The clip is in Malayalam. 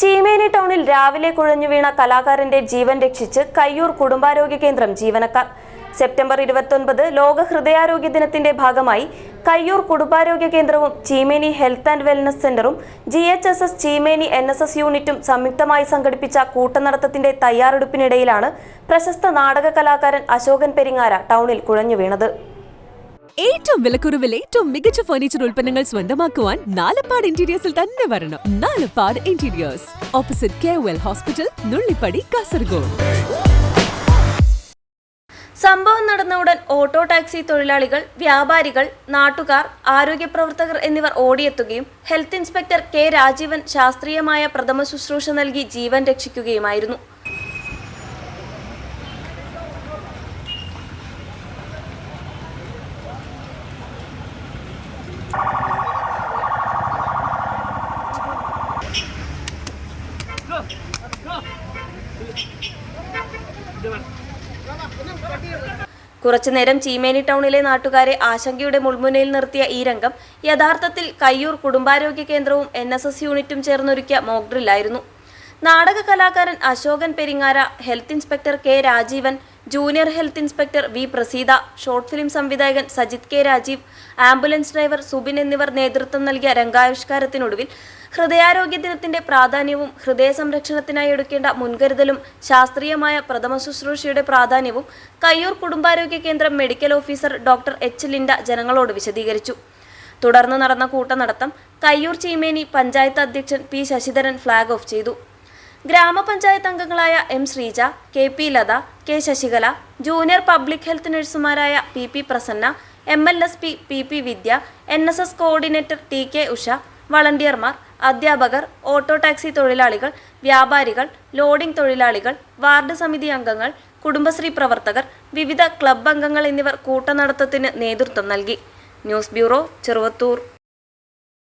ചീമേനി ടൗണിൽ രാവിലെ കുഴഞ്ഞു വീണ കലാകാരന്റെ ജീവൻ രക്ഷിച്ച് കയ്യൂർ കുടുംബാരോഗ്യ കേന്ദ്രം ജീവനക്കാർ. സെപ്റ്റംബർ ഇരുപത്തൊൻപത് ലോക ഹൃദയാരോഗ്യ ദിനത്തിന്റെ ഭാഗമായി കയ്യൂർ കുടുംബാരോഗ്യ കേന്ദ്രവും ചീമേനി ഹെൽത്ത് ആൻഡ് വെൽനസ് സെന്ററും G H S S Cheemeni N S S യൂണിറ്റും സംയുക്തമായി സംഘടിപ്പിച്ച കൂട്ടനടത്തത്തിന്റെ തയ്യാറെടുപ്പിനിടയിലാണ് പ്രശസ്ത നാടക കലാകാരൻ അശോകൻ പെരിങ്ങാര ടൗണിൽ കുഴഞ്ഞു വീണത്. ഏറ്റവും വിലക്കുറവിൽ ഏറ്റവും മികച്ച ഫർണിച്ചർ ഉൽപ്പന്നങ്ങൾ സ്വന്തമാക്കുവാൻ നാലപ്പാട് ഇന്റീരിയേഴ്സിൽ തന്നെ വരണം. Nalappad interiors opposite K well hospital Nullippady Kasaragod. സംഭവം നടന്ന ഉടൻ ഓട്ടോ ടാക്സി തൊഴിലാളികൾ വ്യാപാരികൾ നാട്ടുകാർ ആരോഗ്യ പ്രവർത്തകർ എന്നിവർ ഓടിയെത്തുകയും ഹെൽത്ത് ഇൻസ്പെക്ടർ കെ രാജീവൻ ശാസ്ത്രീയമായ പ്രഥമ ശുശ്രൂഷ നൽകി ജീവൻ രക്ഷിക്കുകയുമായിരുന്നു. കുറച്ചുനേരം ചീമേനി ടൗണിലെ നാട്ടുകാരെ ആശങ്കയുടെ മുൾമുനയിൽ നിർത്തിയ ഈ രംഗം യഥാർത്ഥത്തിൽ കയ്യൂർ കുടുംബാരോഗ്യ കേന്ദ്രവും എൻ എസ് എസ് യൂണിറ്റും ചേർന്നൊരുക്കിയ മോക്ഡ്രില്ലായിരുന്നു നാടക കലാകാരൻ Ashokan Peringara health inspector K Rajeevan junior health inspector V Praseetha short film സംവിധായകൻ Sajith K Rajeev ambulance driver Subin എന്നിവർ നേതൃത്വം നൽകിയ രംഗാവിഷ്കാരത്തിനൊടുവിൽ ഹൃദയാരോഗ്യ ദിനത്തിന്റെ പ്രാധാന്യവും ഹൃദയ സംരക്ഷണത്തിനായി എടുക്കേണ്ട മുൻകരുതലും ശാസ്ത്രീയമായ പ്രഥമ ശുശ്രൂഷയുടെ പ്രാധാന്യവും കയ്യൂർ കുടുംബാരോഗ്യ കേന്ദ്രം medical officer doctor H Linda ജനങ്ങളോട് വിശദീകരിച്ചു. തുടർന്ന് നടന്ന കൂട്ടനടത്തം കയ്യൂർ ചീമേനി പഞ്ചായത്ത് അധ്യക്ഷൻ പി ശശിധരൻ ഫ്ളാഗ് ഓഫ് ചെയ്തു. ഗ്രാമപഞ്ചായത്ത് അംഗങ്ങളായ M Sreeja K P Latha K Sasikala junior public health നഴ്സുമാരായ P P Prasanna M L S P P P Vidya N S S coordinator T K Usha വളണ്ടിയർമാർ അധ്യാപകർ ഓട്ടോ ടാക്സി തൊഴിലാളികൾ വ്യാപാരികൾ ലോഡിംഗ് തൊഴിലാളികൾ വാർഡ് സമിതി അംഗങ്ങൾ കുടുംബശ്രീ പ്രവർത്തകർ വിവിധ ക്ലബ് അംഗങ്ങൾ എന്നിവർ കൂട്ടനടത്തത്തിന് നേതൃത്വം നൽകി. News bureau Cheruvathur.